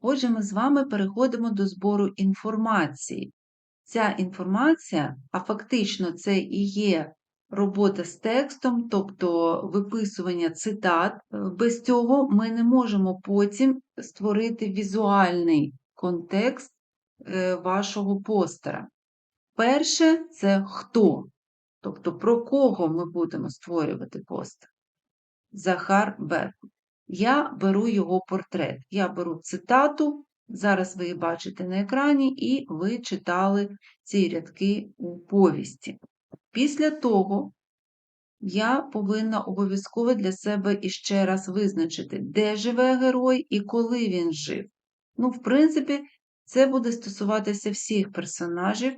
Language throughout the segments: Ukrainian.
Отже, ми з вами переходимо до збору інформації. Ця інформація, а фактично це і є робота з текстом, тобто виписування цитат. Е, Без цього ми не можемо потім створити візуальний контекст е, вашого постера. Перше це хто, тобто про кого ми будемо створювати постер. Захар Беркут. Я беру його портрет. Я беру цитату, зараз ви її бачите на екрані, і ви читали ці рядки у повісті. Після того я повинна обов'язково для себе іще раз визначити, де живе герой і коли він жив. Ну, в принципі, це буде стосуватися всіх персонажів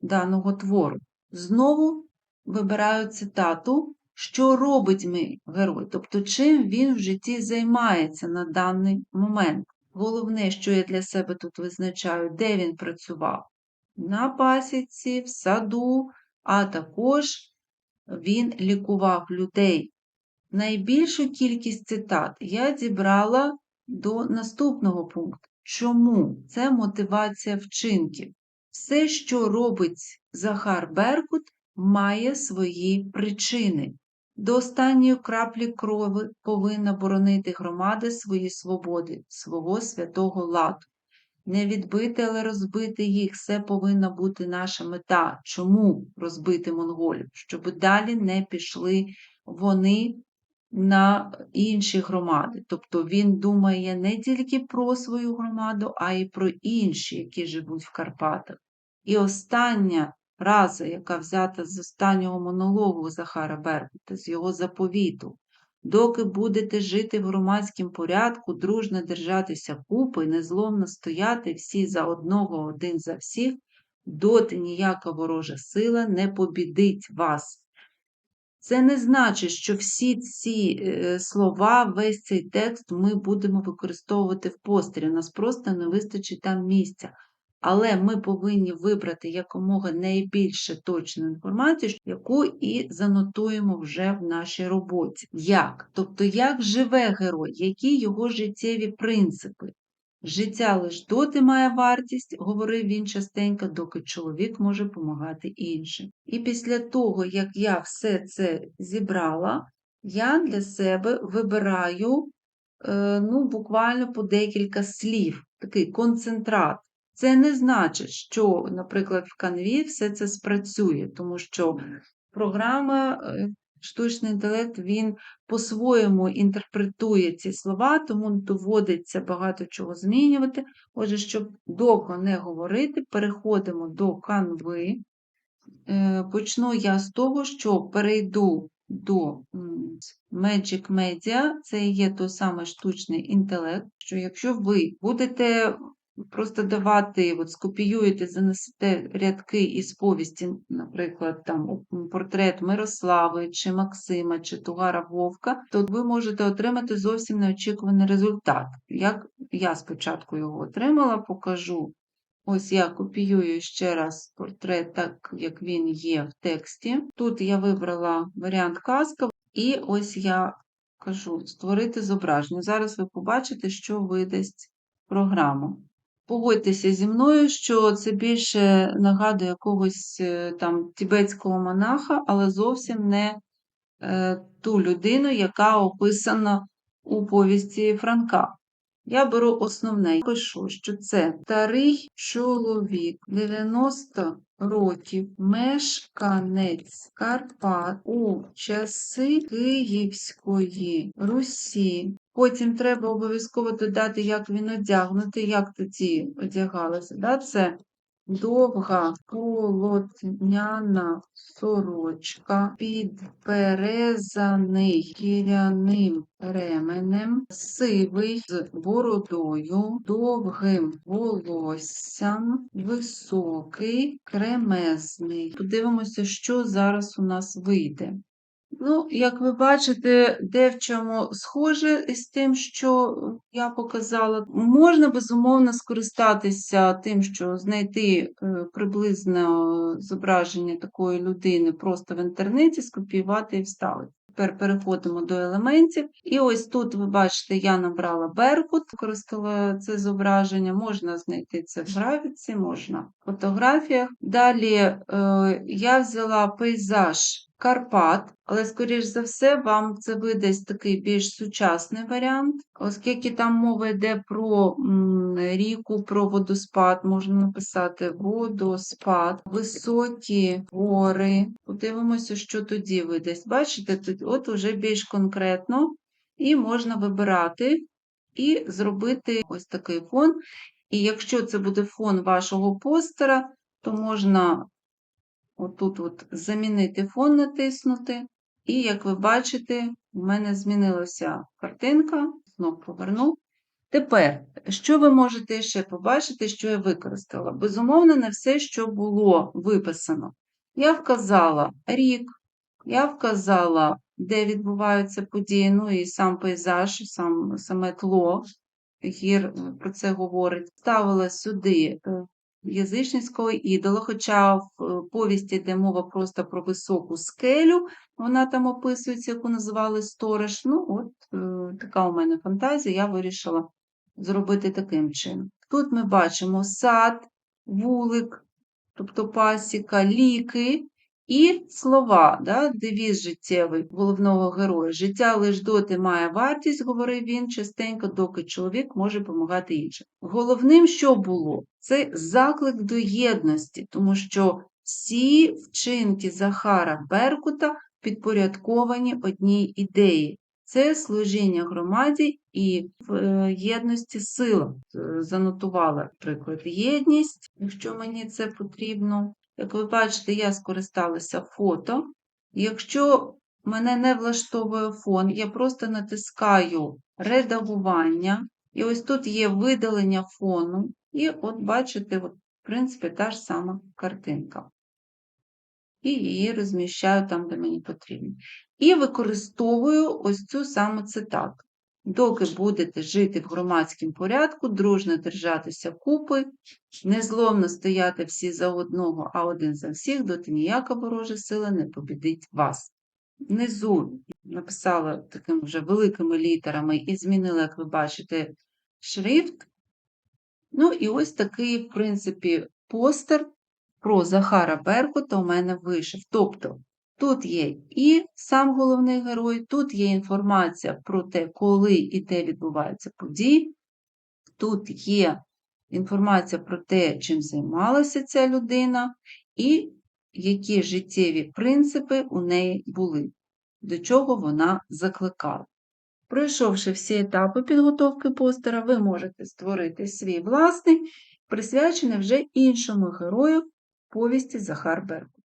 даного твору. Знову вибираю цитату, що робить мій герой, тобто чим він в житті займається на даний момент. Головне, що я для себе тут визначаю, де він працював на пасіці, в саду, а також він лікував людей. Найбільшу кількість цитат я зібрала до наступного пункту. Чому? Це мотивація вчинків. Все, що робить Захар Беркут, має свої причини. До останньої краплі крови повинна боронити громада свої свободи, свого святого ладу. Не відбити, але розбити їх це повинна бути наша мета. Чому розбити монголів? Щоб далі не пішли вони на інші громади. Тобто він думає не тільки про свою громаду, а й про інші, які живуть в Карпатах. І остання фраза, яка взята з останнього монологу Захара Беркута, з його заповіту. Доки будете жити в громадському порядку, дружно держатися купи, незломно стояти всі за одного, один за всіх, доти ніяка ворожа сила не побідить вас. Це не значить, що всі ці е, слова, весь цей текст ми будемо використовувати в постері. У нас просто не вистачить там місця. Але ми повинні вибрати якомога найбільше точну інформацію, яку і занотуємо вже в нашій роботі. Як? Тобто, як живе герой, які його життєві принципи? Життя лиш доти має вартість, говорив він частенько, доки чоловік може допомагати іншим. І після того, як я все це зібрала, я для себе вибираю е, ну, буквально по декілька слів, такий концентрат. Це не значить, що, наприклад, в канві все це спрацює, тому що програма, е, штучний інтелект, він по-своєму інтерпретує ці слова, тому доводиться багато чого змінювати. Отже, щоб довго не говорити, переходимо до канви. Е, Почну я з того, що перейду до Magic Media, це є той самий штучний інтелект, що якщо ви будете просто давати, от скопіюєте, занесете рядки із повісті, наприклад, там портрет Мирослави, чи Максима, чи Тугара Вовка, то ви можете отримати зовсім неочікуваний результат. Як я спочатку його отримала, покажу. Ось я копіюю ще раз портрет, так як він є в тексті. Тут я вибрала варіант казка, і ось я кажу створити зображення. Зараз ви побачите, що видасть програма. Погодьтеся зі мною, що це більше нагадує якогось е, там тібетського монаха, але зовсім не е, ту людину, яка описана у повісті Франка. Я беру основне пишу, що це старий чоловік 90 років, мешканець Карпат у часи Київської Русі. Потім треба обов'язково додати, як він одягнутий, як тоді одягалися. Да? Це довга полотняна сорочка, підперезаний кіряним ременем, сивий з бородою, довгим волоссям, високий, кремезний. Подивимося, що зараз у нас вийде. Ну, як ви бачите, де в чому схоже з тим, що я показала. Можна, безумовно, скористатися тим, що знайти е, приблизне зображення такої людини просто в інтернеті, скопіювати і вставити. Тепер переходимо до елементів. І ось тут ви бачите, я набрала Беркут, використала це зображення. Можна знайти це в графіці, можна в фотографіях. Далі е, я взяла пейзаж Карпат, але, скоріш за все, вам це видасть такий більш сучасний варіант, оскільки там мова йде про ріку, про водоспад, можна написати водоспад, високі гори. Подивимося, що тоді видасть. Бачите, тут от уже більш конкретно, і можна вибирати і зробити ось такий фон. І якщо це буде фон вашого постера, то можна отут от замінити фон натиснути. І, як ви бачите, у мене змінилася картинка, знов поверну. Тепер, що ви можете ще побачити, що я використала? Безумовно, не все, що було виписано. Я вказала рік, я вказала, де відбуваються події, ну і сам пейзаж, сам, саме тло, гір е, про це говорить. Ставила сюди е, язичницького ідола, хоча в повісті йде мова просто про високу скелю, вона там описується, яку називали сторож. Ну, от е, така у мене фантазія, я вирішила зробити таким чином. Тут ми бачимо сад, вулик, тобто пасіка, ліки і слова, да, девіз життєвий головного героя. Життя лиш доти має вартість, говорив він частенько, доки чоловік може допомагати іншим. Головним, що було, це заклик до єдності, тому що всі вчинки Захара Беркута підпорядковані одній ідеї. Це служіння громаді і в е, єдності сила. Е, Занотувала, приклад, єдність, якщо мені це потрібно. Як ви бачите, я скористалася фото. Якщо мене не влаштовує фон, я просто натискаю редагування. І ось тут є видалення фону. І от бачите, от, в принципі, та ж сама картинка. І її розміщаю там, де мені потрібно. І використовую ось цю саму цитату. Доки будете жити в громадському порядку, дружно держатися купи, незломно стояти всі за одного, а один за всіх, доти ніяка ворожа сила не побідить вас. Внизу написала такими вже великими літерами і змінила, як ви бачите, шрифт. Ну, і ось такий, в принципі, постер про Захара Беркута у мене вийшов. Тобто, тут є і сам головний герой, тут є інформація про те, коли і де відбуваються події, тут є інформація про те, чим займалася ця людина, і які життєві принципи у неї були, до чого вона закликала. Пройшовши всі етапи підготовки постера, ви можете створити свій власний, присвячений вже іншому герою повісті Захар Беркут.